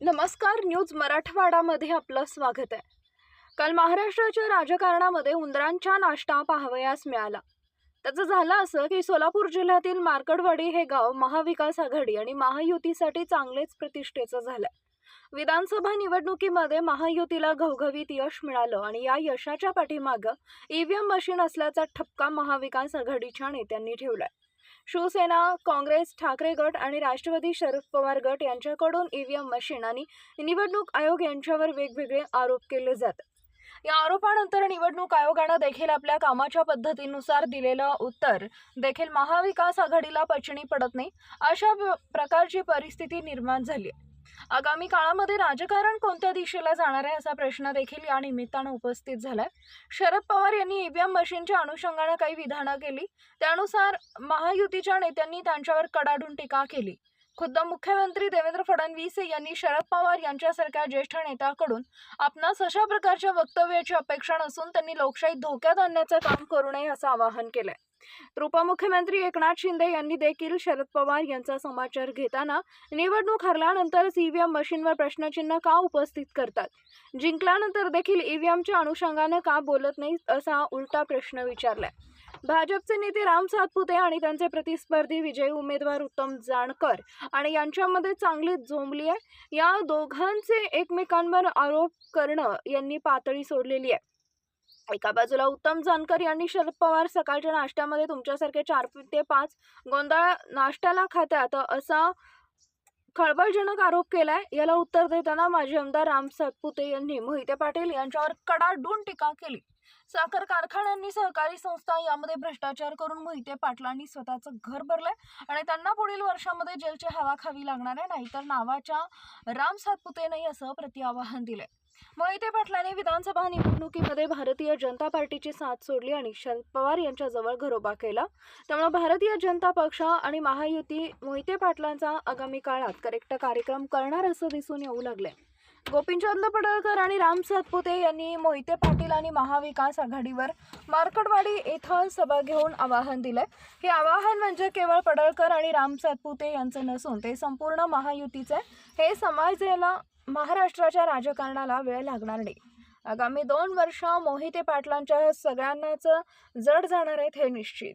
नमस्कार न्यूज मराठवाडामध्ये आपलं स्वागत आहे. काल महाराष्ट्राच्या राजकारणामध्ये उंदरांच्या नाश्ता पाहावयास मिळाला. त्याचं झालं असं की सोलापूर जिल्ह्यातील मार्कडवाडी हे गाव महाविकास आघाडी आणि महायुतीसाठी चांगलेच प्रतिष्ठेचं झालं विधानसभा निवडणुकीमध्ये महायुतीला घवघवीत यश मिळालं आणि या यशाच्या पाठीमागं ईव्हीएम मशीन असल्याचा ठपका महाविकास आघाडीच्या नेत्यांनी ठेवलाय. शिवसेना काँग्रेस ठाकरे गट आणि राष्ट्रवादी शरद पवार गट यांच्याकडून ईव्हीएम मशीन आणि निवडणूक आयोग यांच्यावर वेगवेगळे आरोप केले जातात या आरोपानंतर निवडणूक आयोगानं देखील आपल्या कामाच्या पद्धतीनुसार दिलेलं उत्तर देखील महाविकास आघाडीला पचनी पडत नाही अशा प्रकारची परिस्थिती निर्माण झाली आहे. आगामी काळामध्ये राजकारण कोणत्या दिशेला जाणार आहे असा प्रश्न देखील या निमित्तानं उपस्थित झालाय. शरद पवार यांनी ईव्हीएम मशीनच्या अनुषंगानं काही विधानं केली. त्यानुसार महायुतीच्या नेत्यांनी त्यांच्यावर कडाडून टीका केली. खुद्द मुख्यमंत्री देवेंद्र फडणवीस यांनी शरद पवार यांच्यासारख्या ज्येष्ठ नेत्याकडून आपणास अशा प्रकारच्या वक्तव्याची अपेक्षा नसून त्यांनी लोकशाही धोक्यात आणण्याचं काम करू नये असं आवाहन केलंय. तर उपमुख्यमंत्री एकनाथ शिंदे यांनी देखील शरद पवार यांचा समाचार घेताना निवडणूक हरल्यानंतरच ईव्हीएम मशीनवर प्रश्नचिन्ह का उपस्थित करतात? जिंकल्यानंतर देखील ईव्हीएमच्या अनुषंगानं का बोलत नाही असा उलटा प्रश्न विचारलाय. भाजपचे नेते राम सातपुते आणि त्यांचे प्रतिस्पर्धी विजयी उमेदवार उत्तम जानकर आणि यांच्यामध्ये चांगली जोमली आहे. या दोघांचे एकमेकांवर आरोप करणं यांनी पातळी सोडलेली आहे. एका बाजूला उत्तम जानकर यांनी शरद पवार सकाळच्या नाश्त्यामध्ये तुमच्यासारखे चार ते पाच गोंधळ नाश्त्याला खात्यात. असा खळबळजनक आरोप केलाय. याला उत्तर देताना माजी आमदार राम सातपुते यांनी मोहिते पाटील यांच्यावर कडाडून टीका केली. साखर कारखान्यांनी सहकारी संस्था यामध्ये भ्रष्टाचार करून मोहिते पाटलांनी स्वतःचं घर भरलंय आणि त्यांना पुढील वर्षामध्ये जेलची हवा खावी लागणार आहे नाहीतर नावाच्या राम सातपुतेनंही असं प्रतिआवाहन दिलंय. मोहिते पाटलांनी विधानसभा निवडणुकीमध्ये भारतीय जनता पार्टीची साथ सोडली आणि शरद पवार यांच्याजवळ घरोबा केला. त्यामुळे भारतीय जनता पक्ष आणि महायुती मोहिते पाटलांचा आगामी काळात करेक्ट कार्यक्रम करणार असं दिसून येऊ लागले गोपीचंद पडळकर आणि राम सातपुते यांनी मोहिते पाटील आणि महाविकास आघाडीवर मार्कडवाडी येथं सभा घेऊन आवाहन दिलंय. हे आवाहन म्हणजे केवळ पडळकर आणि राम सातपुते यांचं नसून ते संपूर्ण महायुतीचं आहे. हे समाजाला महाराष्ट्राच्या राजकारणाला वेळ लागणार नाही. आगामी दोन वर्ष मोहिते पाटलांच्या सगळ्यांनाच जड जाणार आहेत हे निश्चित.